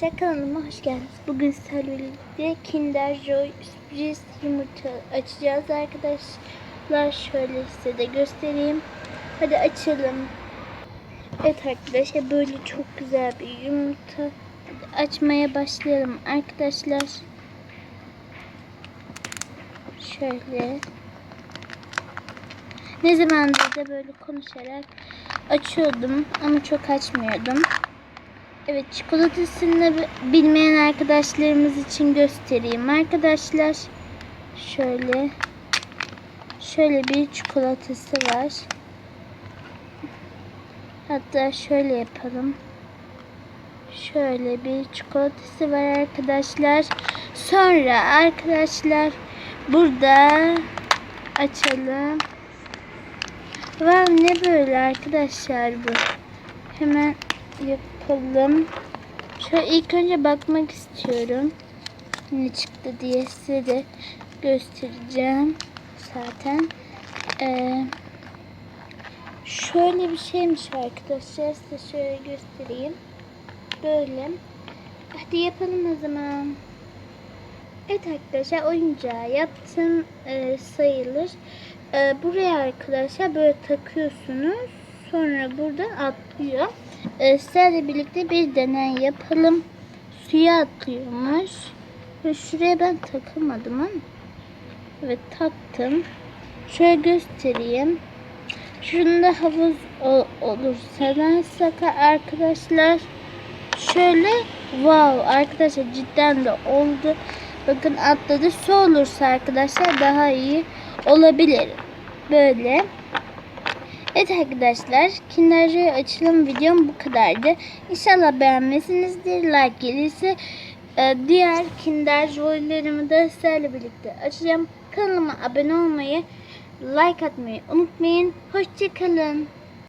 Kanalıma hoş geldiniz. Bugün sizlerle birlikte Kinder Joy sürpriz yumurta açacağız arkadaşlar. Şöyle size de göstereyim. Hadi açalım. Evet arkadaşlar böyle çok güzel bir yumurta. Hadi açmaya başlayalım arkadaşlar. Şöyle. Ne zamandır da böyle konuşarak açıyordum ama çok açmıyordum. Evet çikolatasını bilmeyen arkadaşlarımız için göstereyim arkadaşlar. Şöyle şöyle bir çikolatası var. Hatta şöyle yapalım. Şöyle bir çikolatası var arkadaşlar. Sonra arkadaşlar burada açalım. Wow ne böyle arkadaşlar bu. Hemen yapalım. Şöyle ilk önce bakmak istiyorum. Ne çıktı diye size de göstereceğim. Zaten. Ee, şöyle bir şeymiş arkadaşlar. Size şöyle göstereyim. Böyle. Hadi yapalım o zaman. Evet arkadaşlar oyuncağı yaptım ee, sayılır. Ee, buraya arkadaşlar böyle takıyorsunuz. Sonra buradan atlıyor. Sizlerle birlikte bir deney yapalım. Suya atlıyormuş. Ve şuraya ben takamadım ama. Evet taktım. Şöyle göstereyim. Şunda havuz ol- olursa ben saka arkadaşlar. Şöyle wow arkadaşlar cidden de oldu. Bakın atladı. Su olursa arkadaşlar daha iyi olabilir. Böyle. Evet arkadaşlar Kinder Joy açılım videom bu kadardı. İnşallah beğenmişsinizdir. Like gelirse e, diğer Kinder Joy'larımı da sizlerle birlikte açacağım. Kanalıma abone olmayı, like atmayı unutmayın. Hoşçakalın.